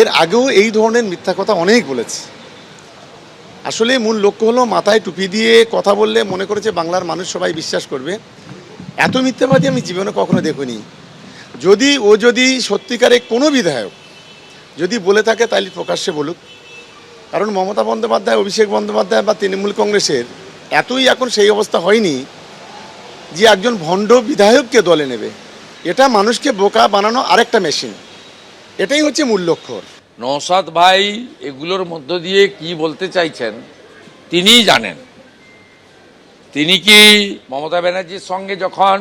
এর আগেও এই ধরনের মিথ্যা কথা অনেক বলেছে। আসলে মূল লক্ষ্য হলো মাথায় টুপি দিয়ে কথা বললে মনে করেছে বাংলার মানুষ সবাই বিশ্বাস করবে। এত মিথ্যাবাদী আমি জীবনে কখনো দেখিনি। যদি ও যদি সত্যিকারে কোনো বিধায়ক যদি বলে থাকে তাহলে প্রকাশ্যে বলুক। কারণ মমতা বন্দ্যোপাধ্যায়, অভিষেক বন্দ্যোপাধ্যায় বা তৃণমূল কংগ্রেসের এতই এখন সেই অবস্থা হয়নি যে একজন ভণ্ড বিধায়ককে দলে নেবে। এটা মানুষকে বোকা বানানো আরেকটা মেশিন। এটাই হচ্ছে মূল লক্ষ্য। নৌসাদ ভাই এগুলোর মধ্য দিয়ে কি বলতে চাইছেন তিনিই জানেন। তিনি কি মমতা ব্যানার্জির সঙ্গে যখন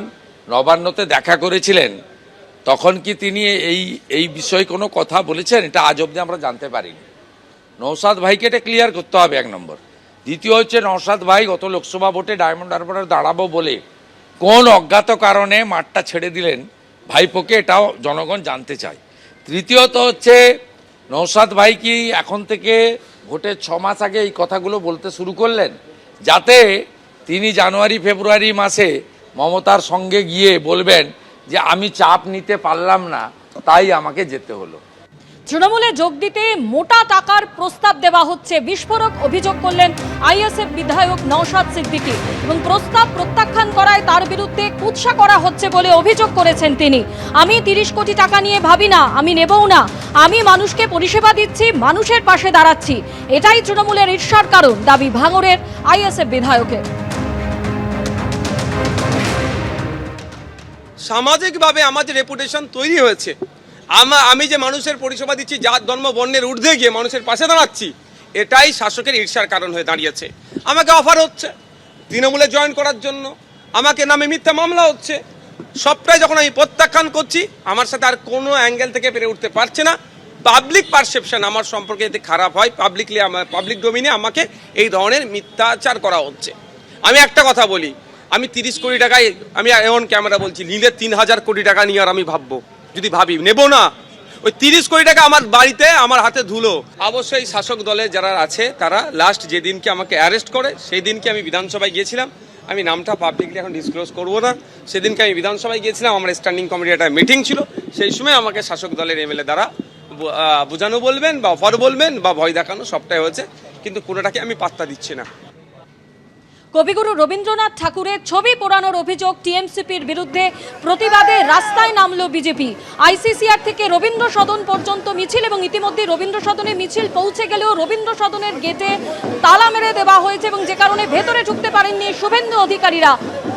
নবান্নতে দেখা করেছিলেন, তখন কি তিনি এই এই বিষয়ে কোনো কথা বলেছেন? এটা আজ অবধি আমরা জানতে পারিনি। নৌসাদ ভাইকে এটা ক্লিয়ার করতে হবে এক নম্বর। দ্বিতীয় হচ্ছে নৌসাদ ভাই গত লোকসভা ভোটে ডায়মন্ড হারবারে দাঁড়াবো বলে কোন অজ্ঞাত কারণে মাঠটা ছেড়ে দিলেন? ভাইপোকে এটাও জনগণ জানতে চায়। তৃতীয়ত হচ্ছে নৌসাদ ভাই কি এখন থেকে ভোটের ছ মাস আগে এই কথাগুলো বলতে শুরু করলেন? যাতে তিনি জানুয়ারি, ফেব্রুয়ারি মাসে মমতার সঙ্গে গিয়ে বলবেন যে, আমি চাপ নিতে পারলাম না, তাই আমাকে যেতে হলো। তৃণমূলে যোগ দিতে মোটা টাকার প্রস্তাব দেওয়া হচ্ছে। বিস্ফোরক অভিযোগ করলেন আইএসএফ বিধায়ক নওশাদ সিদ্দিকী এবং প্রস্তাব প্রত্যাখ্যান করায় তার বিরুদ্ধে কুৎসা করা হচ্ছে বলে অভিযোগ করেছেন তিনি। আমি তিরিশ কোটি টাকা নিয়ে ভাবি না, আমি নেবও না। আমি মানুষকে পরিষেবা দিচ্ছি, মানুষের পাশে দাঁড়াচ্ছি। এটাই তৃণমূলের ঈর্ষার কারণ, দাবি ভাঙড়ের আইএসএফ বিধায়কের। সামাজিকভাবে আমাদের রেপুটেশন তৈরি হয়েছে আমা, আমি যে মানুষের পরিষেবা দিচ্ছি, জাত, ধর্ম, বর্ণের ঊর্ধ্বে গিয়ে মানুষের পাশে দাঁড়াচ্ছি, এটাই শাসকের ঈর্ষার কারণ হয়ে দাঁড়িয়েছে। আমাকে অফার হচ্ছে তৃণমূলে জয়েন করার জন্য। আমাকে নামে মিথ্যা মামলা হচ্ছে। সবটাই যখন আমি প্রত্যাখ্যান করছি, আমার সাথে আর কোনো অ্যাঙ্গেল থেকে পেরে উঠতে পারছে না। পাবলিক পারসেপশন আমার সম্পর্কে যদি খারাপ হয়, পাবলিকলি আমার পাবলিক ডোমিনে আমাকে এই ধরনের মিথ্যাচার করা হচ্ছে। আমি একটা কথা বলি, আমি তিরিশ কোটি টাকায়, আমি এমন ক্যামেরা বলছি নিলে তিন হাজার কোটি টাকা নিয়ে আর আমি ভাববো। যদি ভাবি, নেব না। ওই তিরিশ কোটি টাকা আমার বাড়িতে, আমার হাতে ধুলো। অবশ্যই শাসক দলে যারা আছে, তারা লাস্ট যেদিনকে আমাকে অ্যারেস্ট করে সেই দিনকে আমি বিধানসভায় গিয়েছিলাম। আমি নামটা পাবলিকলি এখন ডিসক্লোজ করব না। সেদিনকে আমি বিধানসভায় গিয়েছিলাম, আমার স্ট্যান্ডিং কমিটির একটা মিটিং ছিল। সেই সময় আমাকে শাসক দলের এমএলএ দ্বারা বোঝানো বলবেন বা অফার বলবেন বা ভয় দেখানো সবটাই হয়েছে। কিন্তু কোনোটাকে আমি পাত্তা দিচ্ছি না। কবিগুরু রবীন্দ্রনাথ ঠাকুরের ছবি পোড়ানোর অভিযোগ টিএমসিপির বিরুদ্ধে প্রতিবাদে রাস্তায় নামলো বিজেপি। আইসিসিআর থেকে রবীন্দ্র সদন পর্যন্ত মিছিল এবং ইতিমধ্যে রবীন্দ্র সদনে মিছিল পৌঁছে গেলেও রবীন্দ্র সদনের গেটে তালা মেরে দেওয়া হয়েছে এবং যে কারণে ভেতরে ঢুকতে পারেননি শুভেন্দু অধিকারীরা।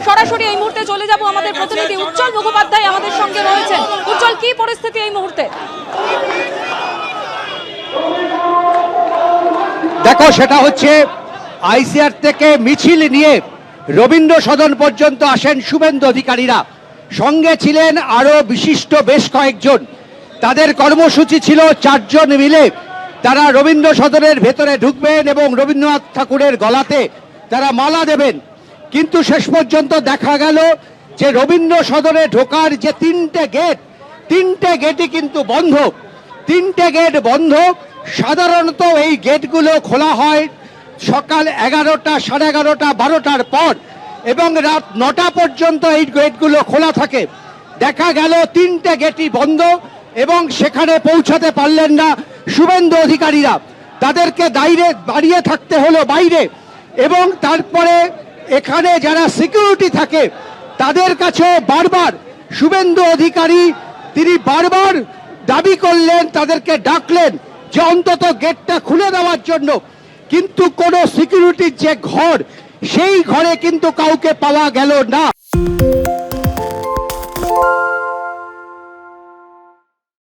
সরাসরি এই মুহূর্তে চলে যাব আমাদের প্রতিনিধি উজ্জ্বল মুখোপাধ্যায় আমাদের সঙ্গে রয়েছেন। উজ্জ্বল, কি পরিস্থিতি এই মুহূর্তে? দেখো, সেটা হচ্ছে আইসিআর থেকে মিছিল নিয়ে রবীন্দ্র সদন পর্যন্ত আসেন শুভেন্দু অধিকারীরা। সঙ্গে ছিলেন আরও বিশিষ্ট বেশ কয়েকজন। তাদের কর্মসূচি ছিল চারজন মিলে। তারা রবীন্দ্র সদনের ভেতরে ঢুকবেন এবং রবীন্দ্রনাথ ঠাকুরের গলাতে তারা মালা দেবেন। কিন্তু শেষ পর্যন্ত দেখা গেল যে রবীন্দ্র সদনে ঢোকার যে তিনটে গেট, তিনটে গেটই কিন্তু বন্ধ। তিনটে গেট বন্ধ। সাধারণত এই গেটগুলো খোলা হয় সকাল এগারোটা, সাড়ে এগারোটা, বারোটার পর এবং রাত নটা পর্যন্ত এই গেটগুলো খোলা থাকে। দেখা গেল তিনটে গেটই বন্ধ এবং সেখানে পৌঁছাতে পারলেন না শুভেন্দু অধিকারীরা। তাদেরকে দাঁড়িয়ে দাঁড়িয়ে থাকতে হলো বাইরে এবং তারপরে এখানে যারা সিকিউরিটি থাকে, তাদের কাছে বারবার শুভেন্দু অধিকারী, তিনি বারবার দাবি করলেন, তাদেরকে ডাকলেন যে অন্তত গেটটা খুলে দেওয়ার জন্য কিন্তু কোনো সিকিউরিটির যে ঘর সেই ঘরে কিন্তু কাউকে পাওয়া গেল না।